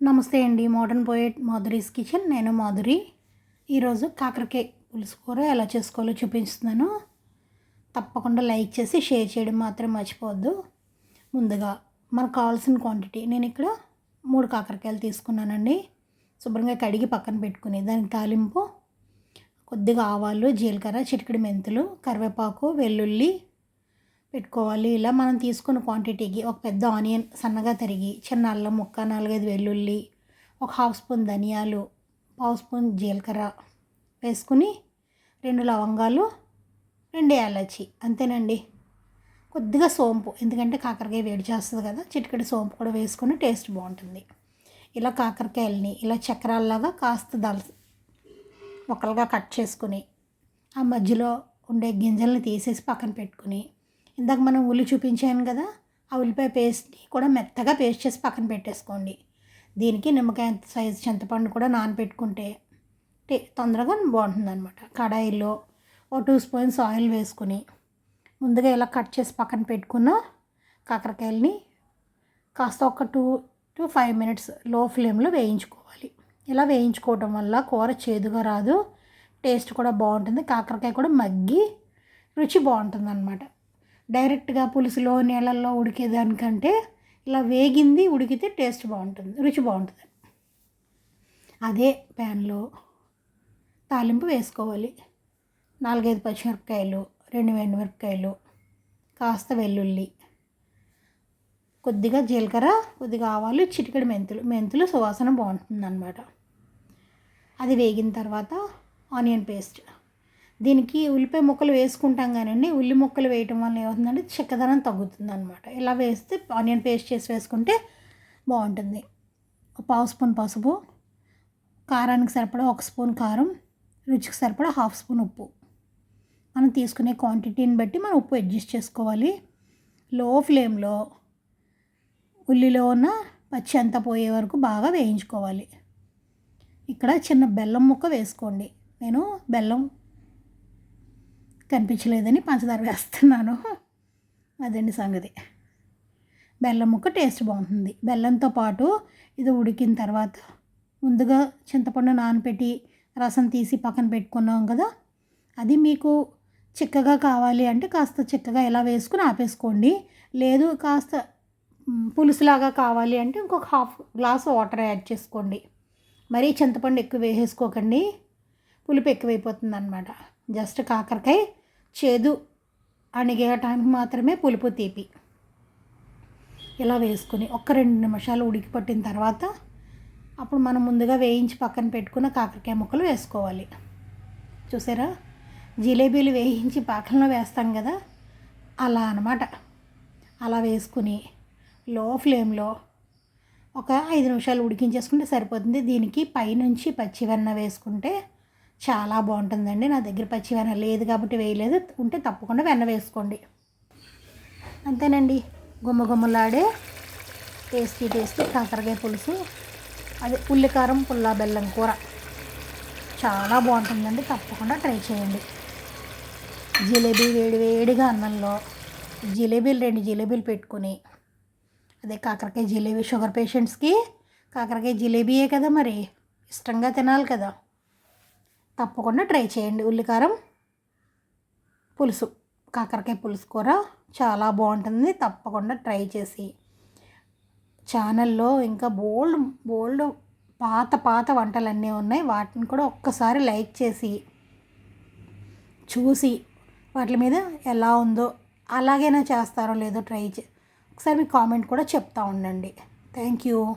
నమస్తే అండి modern poet Madhuri's kitchen. నేను మాధురి. ఈరోజు కాకరకాయ పులుసు కూర ఎలా చేసుకోవాలో చూపిస్తున్నాను. తప్పకుండా లైక్ చేసి షేర్ చేయడం మాత్రం మర్చిపోవద్దు. ముందుగా మనకు కావాల్సిన క్వాంటిటీ నేను ఇక్కడ మూడు కాకరకాయలు తీసుకున్నానండి. శుభ్రంగా కడిగి పక్కన పెట్టుకుని దానికి తాలింపు కొద్దిగా ఆవాలు జీలకర్ర చిటికడి మెంతులు కరివేపాకు వెల్లుల్లి పెట్టుకోవాలి. ఇలా మనం తీసుకున్న క్వాంటిటీకి ఒక పెద్ద ఆనియన్ సన్నగా తరిగి చిన్న అల్లం ముక్క నాలుగైదు వెల్లుల్లి ఒక హాఫ్ స్పూన్ ధనియాలు పావు స్పూన్ జీలకర్ర వేసుకుని రెండు లవంగాలు రెండు యాలచి అంతేనండి. కొద్దిగా సోంపు ఎందుకంటే కాకరకాయ వేడి చేస్తుంది కదా చిటికెడు సోంపు కూడా వేసుకుని టేస్ట్ బాగుంటుంది. ఇలా కాకరకాయలని ఇలా చక్రాల్లాగా కాస్త దళ ముక్కలుగా కట్ చేసుకుని ఆ మధ్యలో ఉండే గింజల్ని తీసేసి పక్కన పెట్టుకుని ఇందాక మనం ఉల్లి చూపించాను కదా ఆ ఉల్లిపాయ పేస్ట్ని కూడా మెత్తగా పేస్ట్ చేసి పక్కన పెట్టేసుకోండి. దీనికి నిమ్మకాయ సైజు చింతపండు కూడా నానబెట్టుకుంటే టే తొందరగా బాగుంటుంది అనమాట కడాయిలో ఓ టూ స్పూన్స్ ఆయిల్ వేసుకుని ముందుగా ఇలా కట్ చేసి పక్కన పెట్టుకున్న కాకరకాయలని కాస్త ఒక టూ టు ఫైవ్ మినిట్స్లో ఫ్లేమ్లో వేయించుకోవాలి. ఇలా వేయించుకోవటం వల్ల కూర చేదుగా రాదు టేస్ట్ కూడా బాగుంటుంది కాకరకాయ కూడా మగ్గి రుచి బాగుంటుంది అనమాట డైరెక్ట్గా పులుసులో నీళ్ళల్లో ఉడికేదానికంటే ఇలా వేగింది ఉడికితే టేస్ట్ బాగుంటుంది రుచి బాగుంటుంది. అదే ప్యాన్లో తాలింపు వేసుకోవాలి. నాలుగైదు పచ్చిమిరపకాయలు రెండు మిరపకాయలు కాస్త వెల్లుల్లి కొద్దిగా జీలకర్ర కొద్దిగా ఆవాలు చిటికెడు మెంతులు. మెంతులు సువాసన బాగుంటుంది అనమాట అది వేగిన తర్వాత ఆనియన్ పేస్ట్. దీనికి ఉల్లిపాయ ముక్కలు వేసుకుంటాం కానీ ఉల్లి ముక్కలు వేయటం వల్ల ఏమవుతుందంటే చిక్కదనం తగ్గుతుంది అనమాట ఇలా వేస్తే ఆనియన్ పేస్ట్ చేసి వేసుకుంటే బాగుంటుంది. పావు స్పూన్ పసుపు కారానికి సరిపడా ఒక స్పూన్ కారం రుచికి సరిపడా హాఫ్ స్పూన్ ఉప్పు. మనం తీసుకునే క్వాంటిటీని బట్టి మనం ఉప్పు అడ్జస్ట్ చేసుకోవాలి. లో ఫ్లేమ్లో ఉల్లిలో ఉన్న పచ్చి అంతా పోయే వరకు బాగా వేయించుకోవాలి. ఇక్కడ చిన్న బెల్లం ముక్క వేసుకోండి. నేను బెల్లం కనిపించలేదని పంచదార వేస్తున్నాను. అదండి సంగతి. బెల్లం ముక్క టేస్ట్ బాగుంటుంది. బెల్లంతో పాటు ఇది ఉడికిన తర్వాత ముందుగా చింతపండు నానపెట్టి రసం తీసి పక్కన పెట్టుకున్నాం కదా అది మీకు చిక్కగా కావాలి అంటే కాస్త చిక్కగా ఎలా వేసుకుని ఆపేసుకోండి. లేదు కాస్త పులుసులాగా కావాలి అంటే ఇంకొక హాఫ్ గ్లాస్ వాటర్ యాడ్ చేసుకోండి. మరీ చింతపండు ఎక్కువ వేసేసుకోకండి. పులుపు ఎక్కువైపోతుంది అనమాట జస్ట్ కాకరకాయ చేదు అణిగేయటానికి మాత్రమే పులుపు తీపి. ఇలా వేసుకొని ఒక రెండు నిమిషాలు ఉడికి పట్టిన తర్వాత అప్పుడు మనం ముందుగా వేయించి పక్కన పెట్టుకున్న కాకరకాయ ముక్కలు వేసుకోవాలి. చూసారా? జిలేబీలు వేయించి పాకంలో వేస్తాం కదా? అలా అనమాట అలా వేసుకుని లో ఫ్లేమ్లో ఒక ఐదు నిమిషాలు ఉడికించేసుకుంటే సరిపోతుంది. దీనికి పైనుంచి పచ్చివెన్న వేసుకుంటే చాలా బాగుంటుందండి. నా దగ్గర పచ్చి వెన్న లేదు కాబట్టి వేయలేదు. ఉంటే తప్పకుండా వెన్న వేసుకోండి. అంతేనండి. గుమ్మ గుమ్మలాడే టేస్టీ టేస్టీ కాకరకాయ పులుసు. అదే ఉల్లికారం పుల్లా బెల్లం కూర. చాలా బాగుంటుందండి. తప్పకుండా ట్రై చేయండి. జిలేబీ వేడి వేడిగా అన్నంలో జిలేబీలు రెండు జిలేబీలు పెట్టుకుని అదే కాకరకాయ జిలేబీ షుగర్ పేషెంట్స్కి కాకరకాయ జిలేబీయే కదా మరి. ఇష్టంగా తినాలి కదా. తప్పకుండా ట్రై చేయండి. ఉల్లికారం పులుసు కాకరకాయ పులుసు కూర చాలా బాగుంటుంది. తప్పకుండా ట్రై చేసి ఛానల్లో ఇంకా బోల్డ్ బోల్డ్ పాత పాత వంటలన్నీ ఉన్నాయి. వాటిని కూడా ఒక్కసారి లైక్ చేసి చూసి వాటి మీద ఎలా ఉందో అలాగైనా చేస్తారో లేదో ట్రై చే ఒకసారి మీ కామెంట్ కూడా చెప్తా ఉండండి. Thank you.